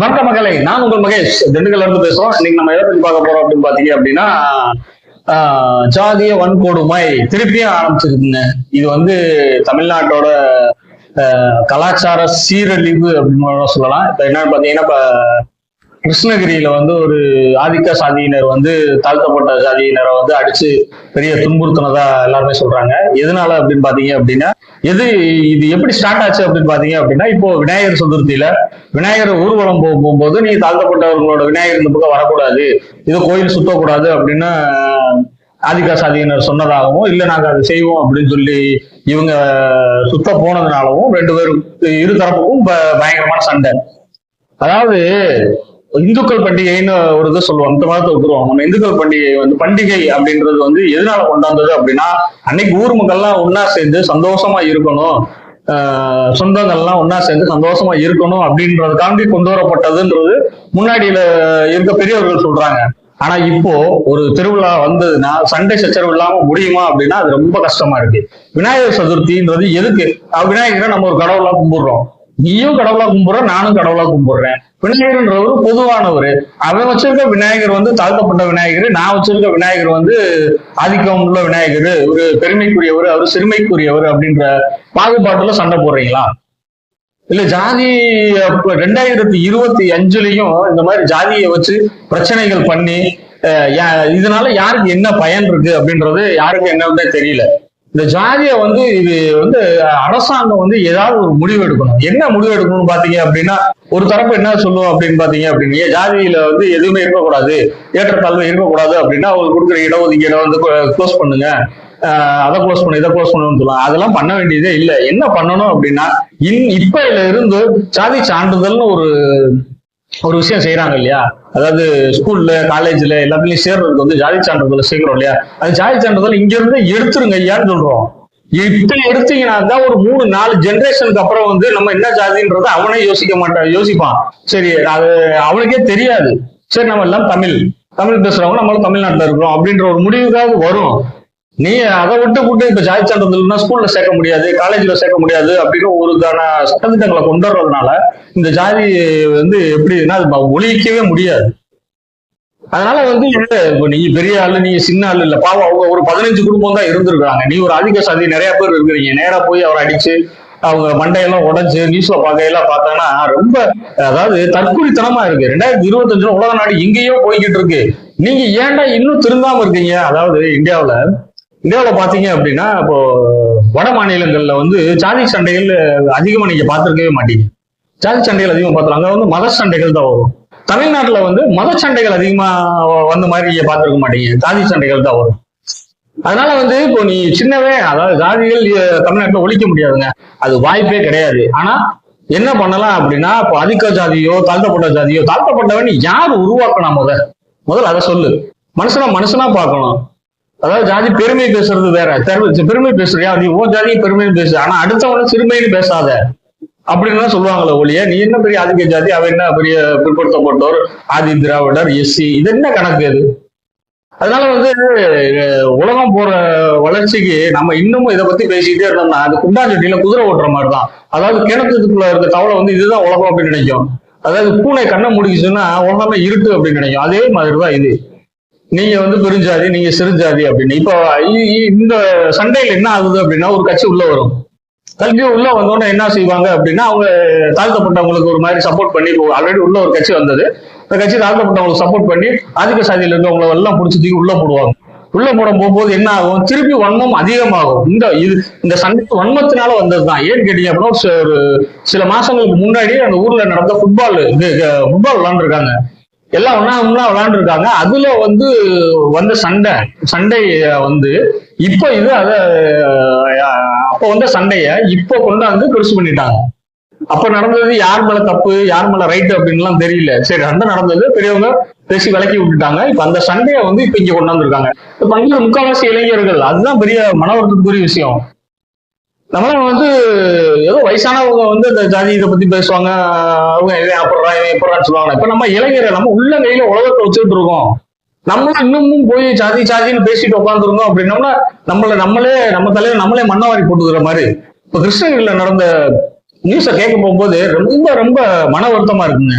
வணக்கம் மகளே நான் உங்கள் மகேஷ். திண்டுக்கல்ல இருந்து பேசுறோம். இன்னைக்கு நம்ம எதை பத்தி பார்க்க போறோம் அப்படின்னு பாத்தீங்க அப்படின்னா ஜாதிய வன்கொடுமை திருப்பியும் ஆரம்பிச்சிருக்குங்க. இது வந்து தமிழ்நாட்டோட கலாச்சார சீரழிவு அப்படின்னு சொல்லலாம். இப்ப என்னன்னு பாத்தீங்கன்னா இப்ப கிருஷ்ணகிரியில வந்து ஒரு ஆதிக்க சாதியினர் வந்து தாழ்த்தப்பட்ட சாதியினரை வந்து அடிச்சு பெரிய துன்புறுத்தினதா எல்லாருமே சொல்றாங்க. எதனால அப்படின்னு பாத்தீங்க அப்படின்னா எது இது எப்படி ஸ்டார்ட் ஆச்சு அப்படின்னு பாத்தீங்க அப்படின்னா இப்போ விநாயகர் சதுர்த்தியில விநாயகர் ஊர்வலம் போகும்போது நீ தாழ்த்தப்பட்டவர்களோட விநாயகர் இந்த பக்கம் வரக்கூடாது இது கோயில் சுத்தக்கூடாது அப்படின்னு ஆதிக்க சாதியினர் சொன்னதாகவும் இல்லை நாங்கள் அதை செய்வோம் அப்படின்னு சொல்லி இவங்க சுத்த போனதுனாலவும் ரெண்டு பேரும் இரு தரப்புக்கும் பயங்கரமான சண்டை. அதாவது இந்துக்கள் பண்டிகைன்னு ஒரு இது சொல்லுவோம். அந்த மதத்தை விட்டுருவோம் நம்ம இந்துக்கள் பண்டிகை வந்து பண்டிகை அப்படின்றது வந்து எதனால கொண்டாந்தது அப்படின்னா அன்னைக்கு ஊர் மக்கள்லாம் ஒன்னா சேர்ந்து சந்தோஷமா இருக்கணும். சொந்தங்கள்லாம் ஒன்னா சேர்ந்து சந்தோஷமா இருக்கணும் அப்படின்றதுக்காண்டி கொண்டு வரப்பட்டதுன்றது முன்னாடியில இருக்க பெரியவர்கள் சொல்றாங்க. ஆனா இப்போ ஒரு திருவிழா வந்ததுன்னா சண்டை சச்சரவு இல்லாம முடியுமா அப்படின்னா அது ரொம்ப கஷ்டமா இருக்கு. விநாயகர் சதுர்த்தின்றது எதுக்கு? விநாயகரை நம்ம ஒரு கடவுளா கும்பிடுறோம். நீயும் கடவுளா கும்பிடுற நானும் கடவுளா கும்பிடுறேன். விநாயகர்ன்றவர் பொதுவானவர். அவன் வச்சிருக்க விநாயகர் வந்து தாழ்த்தப்பட்ட விநாயகர் நான் வச்சிருக்க விநாயகர் வந்து ஆதிக்கம் உள்ள விநாயகர் ஒரு பெருமைக்குரியவர் அவர் சிறுமைக்குரியவர் அப்படின்ற பாகுபாட்டுல சண்டை போடுறீங்களா? இல்ல ஜாதி ரெண்டாயிரத்தி இருபத்தி அஞ்சுலயும் இந்த மாதிரி ஜாதியை வச்சு பிரச்சனைகள் பண்ணி அஹ், யா- இதனால யாருக்கு என்ன பயன் இருக்கு அப்படின்றது யாருக்கு என்னன்னே தெரியல. இந்த ஜாதியை வந்து இது வந்து அரசாங்கம் வந்து ஏதாவது ஒரு முடிவு எடுக்கணும். என்ன முடிவு எடுக்கணும்னு பாத்தீங்க அப்படின்னா ஒரு தரப்பு என்ன சொல்லுவோம் அப்படின்னு பாத்தீங்க அப்படின்னு ஜாதியில வந்து எதுவுமே இருக்கக்கூடாது ஏற்றத்தாழ்வு இருக்கக்கூடாது அப்படின்னா அவங்களுக்கு கொடுக்குற இடஒதுக்கீடை வந்து க்ளோஸ் பண்ணுங்க. அதை க்ளோஸ் பண்ணு இதை க்ளோஸ் பண்ணணும்னு சொல்லலாம் அதெல்லாம் பண்ண வேண்டியதே இல்லை. என்ன பண்ணணும் அப்படின்னா இன் இப்ப இருந்து ஜாதி சான்றிதழ்னு ஒரு ஒரு விஷயம் செய்யறாங்க இல்லையா? அதாவது ஸ்கூல்ல காலேஜ்ல எல்லாத்துலயும் சேர்றதுக்கு வந்து ஜாதி சான்றிதழ் சேர்க்கிறோம் இல்லையா? அது ஜாதி சான்றிதழ் இங்க இருந்து எடுத்துருங்க ஐயான்னு சொல்றோம். இப்ப எடுத்தீங்கன்னா தான் ஒரு மூணு நாலு ஜெனரேஷனுக்கு அப்புறம் வந்து நம்ம என்ன ஜாதின்றத அவனே யோசிக்க மாட்டான் யோசிப்பான். சரி அது அவனுக்கே தெரியாது. சரி நம்ம எல்லாம் தமிழ். தமிழ் பேசுறவங்க நம்மளும் தமிழ்நாட்டுல இருக்கிறோம் அப்படின்ற ஒரு முடிவுக்காவது வரும். நீ அதை விட்டு விட்டு இப்ப ஜாதி சான்றிதழ்னா ஸ்கூல்ல சேர்க்க முடியாது காலேஜ்ல சேர்க்க முடியாது அப்படின்னு ஒருக்கான சட்டத்திட்டங்களை கொண்டு வர்றதுனால இந்த ஜாதி வந்து எப்படின்னா அது ஒழிக்கவே முடியாது. அதனால வந்து இப்போ நீ பெரிய ஆளு நீ சின்ன ஆளு இல்ல. பாவம் அவங்க ஒரு பதினஞ்சு குடும்பம் தான் இருந்திருக்காங்க நீ ஒரு அதிக சாதி நிறைய பேர் இருக்கிறீங்க. நேரா போய் அவரை அடிச்சு அவங்க மண்டையெல்லாம் உடஞ்சு நியூஸ்ல பார்க்கையெல்லாம் பார்த்தோன்னா ரொம்ப அதாவது தற்கொலைத்தனமா இருக்கு. ரெண்டாயிரத்தி இருபத்தஞ்சுல உலக நாடு எங்கேயோ போய்கிட்டு இருக்கு. நீங்க ஏன்டா இன்னும் திருந்தாம இருக்கீங்க? அதாவது இந்தியாவில இந்தியாவில் பார்த்தீங்க அப்படின்னா இப்போ வட மாநிலங்கள்ல வந்து ஜாதி சண்டைகள் அதிகமா நீங்க பார்த்திருக்கவே மாட்டீங்க. ஜாதி சண்டைகள் அதிகமா பார்த்துருங்க அங்கே வந்து மத சண்டைகள் தான் வரும். தமிழ்நாட்டில் வந்து மத சண்டைகள் அதிகமா வந்த மாதிரி நீங்கள் பார்த்துருக்க மாட்டீங்க. ஜாதி சண்டைகள் தான் வரும். அதனால வந்து இப்போ நீ சின்னவே அதாவது ஜாதிகள் தமிழ்நாட்டில் ஒழிக்க முடியாதுங்க. அது வாய்ப்பே கிடையாது. ஆனா என்ன பண்ணலாம் அப்படின்னா இப்போ அதிக ஜாதியோ தாழ்த்தப்பட்ட ஜாதியோ தாழ்த்தப்பட்டவன் யார் உருவாக்கணும் முதல்? முதல்ல அதை சொல்லு. மனுஷனா மனுஷனா பார்க்கணும். அதாவது ஜாதி பெருமை பேசுறது வேற. பெருமை பேசுறியா நீ ஓ ஜாதி பெருமை பேசு. ஆனா அடுத்தவன சிறுமைன்னு பேசாத. அப்படின்னு தான் சொல்லுவாங்களே ஒழிய நீ என்ன பெரிய ஆதிக்க ஜாதி? அவ என்ன பெரிய பிற்படுத்தப்பட்டோர்? ஆதி திராவிடர் எஸ்சி இது என்ன கணக்கு அது? அதனால வந்து உலகம் போற வளர்ச்சிக்கு நம்ம இன்னமும் இதை பத்தி பேசிக்கிட்டே இருந்தோம்னா அது குண்டாஞ்சட்டியில குதிரை ஓட்டுற மாதிரி தான் அதாவது கிணத்துக்குள்ள இருக்க தவளை வந்து இதுதான் உலகம் அப்படின்னு நினைக்கும். அதாவது பூனை கண்ணை முடிச்சுன்னா உலகமே இருட்டு அப்படின்னு நினைக்கும். அதே மாதிரி தான் இது. நீங்க வந்து பெருஞ்சாதி நீங்க சிறுஜாதி அப்படின்னு. இப்போ இந்த சண்டையில என்ன ஆகுது அப்படின்னா ஒரு கட்சி உள்ள வரும். கல்வி உள்ள வந்தோடனே என்ன செய்வாங்க அப்படின்னா அவங்க தாழ்த்தப்பட்டவங்களுக்கு ஒரு மாதிரி சப்போர்ட் பண்ணி ஆல்ரெடி உள்ள ஒரு கட்சி வந்தது. அந்த கட்சி தாழ்த்தப்பட்டவங்களுக்கு சப்போர்ட் பண்ணி ஆதிக்க சாதியில இருந்து அவங்களை எல்லாம் பிடிச்சி தூக்கி உள்ள போடுவாங்க. உள்ள போட போகும்போது என்ன ஆகும்? திருப்பி வன்மம் அதிகமாகும். இந்த இது இந்த சண்டை வன்மத்தினால வந்ததுதான். ஏன்னு கேட்டீங்க அப்படின்னா ஒரு ஒரு சில மாசங்களுக்கு முன்னாடி அந்த ஊர்ல நடந்த ஃபுட்பால் ஃபுட்பால் விளாண்டுருக்காங்க. எல்லாம் ஒன்னா ஒண்ணா விளையாண்டுருக்காங்க அதுல வந்து வந்த சண்டை சண்டை வந்து இப்போ இது அத அப்ப வந்த சண்டைய இப்போ கொண்டாந்து பெருசு பண்ணிட்டாங்க. அப்ப நடந்தது யார் மேல தப்பு யார் மேல ரைட் அப்படின்லாம் தெரியல. சரி சண்டை நடந்தது பெரியவங்க பேசி விலக்கி விட்டுட்டாங்க. இப்ப அந்த சண்டையை வந்து இப்ப இங்க கொண்டாந்துருக்காங்க. இப்ப பண்ற முக்கால்வாசி இளைஞர்கள் அதுதான் பெரிய மன வருத்தத்துக்குரிய விஷயம். நம்மளாம் வந்து ஏதோ வயசானவங்க வந்து இந்த ஜாதி இதை பத்தி பேசுவாங்க. அவங்க இவன் அப்புறம் இவன் எப்படான்னு சொல்லுவாங்க. இப்ப நம்ம இளைஞரை நம்ம உள்ள கையில உலகத்தை வச்சுட்டு இருக்கோம். நம்மளும் இன்னமும் போய் ஜாதி ஜாதின்னு பேசிட்டு உட்காந்துருந்தோம் அப்படின்னம்னா நம்மள நம்மளே நம்ம தலையில நம்மளே மண்ணவாரி போட்டுக்கிற மாதிரி. இப்ப கிருஷ்ணகிரியில நடந்த நியூஸை கேட்க போகும்போது ரொம்ப ரொம்ப மன வருத்தமா இருக்குங்க.